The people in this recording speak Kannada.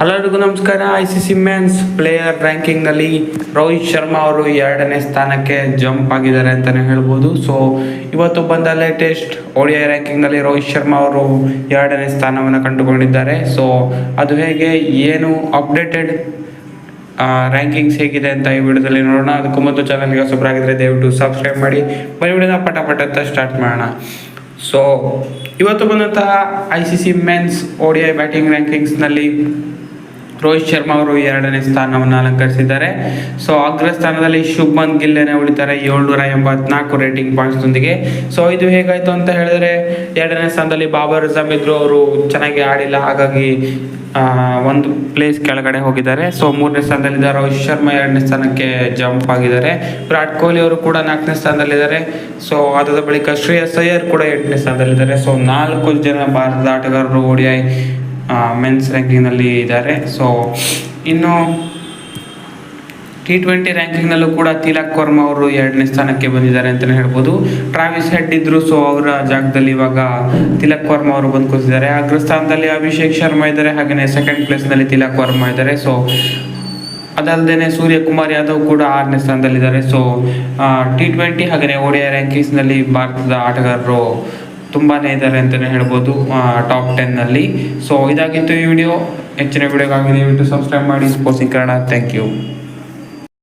ಎಲ್ಲರಿಗೂ ನಮಸ್ಕಾರ I C C men's player ರ್ಯಾಂಕಿಂಗ್ನಲ್ಲಿ Rohit Sharma ಅವರು ಎರಡನೇ ಸ್ಥಾನಕ್ಕೆ ಜಂಪ್ ಆಗಿದ್ದಾರೆ ಅಂತಲೇ ಹೇಳ್ಬೋದು. ಸೊ ಇವತ್ತು ಬಂದ ಲೇಟೆಸ್ಟ್ ಓಡಿಐ ರ್ಯಾಂಕಿಂಗ್ನಲ್ಲಿ ರೋಹಿತ್ ಶರ್ಮಾ ಅವರು ಎರಡನೇ ಸ್ಥಾನವನ್ನು ಕಂಡುಕೊಂಡಿದ್ದಾರೆ. ಸೊ ಅದು ಹೇಗೆ, ಏನು ಅಪ್ಡೇಟೆಡ್ ರ್ಯಾಂಕಿಂಗ್ಸ್ ಹೇಗಿದೆ ಅಂತ ಈ ವಿಡಿಯೋದಲ್ಲಿ ನೋಡೋಣ. ಅದಕ್ಕೂ ಮೊದಲು ಚಾನಲ್ಗೆ ಹೊಸಬರಾಗಿದ್ದರೆ ದಯವಿಟ್ಟು ಸಬ್ಸ್ಕ್ರೈಬ್ ಮಾಡಿ. ಬರೀ ವಿಡಿಯೋನ ಪಟ ಪಟ ಅಂತ ಸ್ಟಾರ್ಟ್ ಮಾಡೋಣ. ಸೊ ಇವತ್ತು ಬಂದಂತಹ I C C men's ODI batting ರ್ಯಾಂಕಿಂಗ್ಸ್ನಲ್ಲಿ Rohit Sharma ಅವರು ಎರಡನೇ ಸ್ಥಾನವನ್ನು ಅಲಂಕರಿಸಿದ್ದಾರೆ. ಸೊ ಅಗ್ರ ಸ್ಥಾನದಲ್ಲಿ ಶುಭ್ಮನ್ ಗಿಲ್ಲೇನೆ ಉಳಿತಾರೆ ಏಳ್ನೂರ ಎಂಬತ್ನಾಲ್ಕು ರೇಟಿಂಗ್ ಪಾಯಿಂಟ್ಸ್ನೊಂದಿಗೆ ಸೊ ಇದು ಹೇಗಾಯಿತು ಅಂತ ಹೇಳಿದ್ರೆ, ಎರಡನೇ ಸ್ಥಾನದಲ್ಲಿ ಬಾಬರ್ ಅಜಮ್ ಇದ್ರು ಅವರು ಚೆನ್ನಾಗಿ ಆಡಿಲ್ಲ. ಹಾಗಾಗಿ ಒಂದು ಪ್ಲೇಸ್ ಕೆಳಗಡೆ ಹೋಗಿದ್ದಾರೆ. ಸೊ ಮೂರನೇ ಸ್ಥಾನದಲ್ಲಿದ್ದ ರೋಹಿತ್ ಶರ್ಮಾ ಎರಡನೇ ಸ್ಥಾನಕ್ಕೆ ಜಂಪ್ ಆಗಿದ್ದಾರೆ. ವಿರಾಟ್ ಕೊಹ್ಲಿ ಅವರು ಕೂಡ ನಾಲ್ಕನೇ ಸ್ಥಾನದಲ್ಲಿದ್ದಾರೆ. ಸೊ ಅದಾದ ಬಳಿಕ ಶ್ರೇಯಸ್ ಅಯ್ಯರ್ ಕೂಡ ಎಂಟನೇ ಸ್ಥಾನದಲ್ಲಿದ್ದಾರೆ. ಸೊ ನಾಲ್ಕು ಜನ ಭಾರತದ ಆಟಗಾರರು ಓಡಿಐ ಮೆನ್ಸ್ ರ್ಯಾಂಕಿಂಗ್ನಲ್ಲಿ ಇದ್ದಾರೆ. ಸೊ ಇನ್ನು ಟಿ ಟ್ವೆಂಟಿ ರ್ಯಾಂಕಿಂಗ್ನಲ್ಲೂ ಕೂಡ ತಿಲಕ್ ವರ್ಮಾ ಅವರು ಎರಡನೇ ಸ್ಥಾನಕ್ಕೆ ಬಂದಿದ್ದಾರೆ ಅಂತಲೇ ಹೇಳ್ಬೋದು. ಟ್ರಾವಿಸ್ ಹೆಡ್ ಇದ್ದರು ಸೊ ಅವರ ಜಾಗದಲ್ಲಿ ಇವಾಗ ತಿಲಕ್ ವರ್ಮಾ ಅವರು ಬಂದು ಕೂತಿದ್ದಾರೆ ಅಗ್ರ ಸ್ಥಾನದಲ್ಲಿ ಅಭಿಷೇಕ್ ಶರ್ಮಾ ಇದ್ದಾರೆ ಹಾಗೆಯೇ ಸೆಕೆಂಡ್ ಪ್ಲೇಸ್ನಲ್ಲಿ ತಿಲಕ್ ವರ್ಮಾ ಇದ್ದಾರೆ. ಸೊ ಅದಲ್ಲದೆ ಸೂರ್ಯಕುಮಾರ್ ಯಾದವ್ ಕೂಡ ಆರನೇ ಸ್ಥಾನದಲ್ಲಿದ್ದಾರೆ. ಸೊ ಟಿ ಟ್ವೆಂಟಿ ಹಾಗೆಯೇ ಓಡಿಐ ರ್ಯಾಂಕಿಂಗ್ಸ್ನಲ್ಲಿ ಭಾರತದ ಆಟಗಾರರು ತುಂಬಾ ಇದ್ದಾರೆ ಅಂತಲೇ ಹೇಳ್ಬೋದು ಟಾಪ್ ಟೆನ್ನಲ್ಲಿ ಸೊ ಇದಾಗಿತ್ತು ಈ ವಿಡಿಯೋ ಹೆಚ್ಚಿನ ವಿಡಿಯೋಗಾಗಿ ದಯವಿಟ್ಟು ಸಬ್ಸ್ಕ್ರೈಬ್ ಮಾಡಿ. ಸ್ಪೋರ್ಟ್ಸಿಂಗ್ ಕನ್ನಡ ಥ್ಯಾಂಕ್ ಯು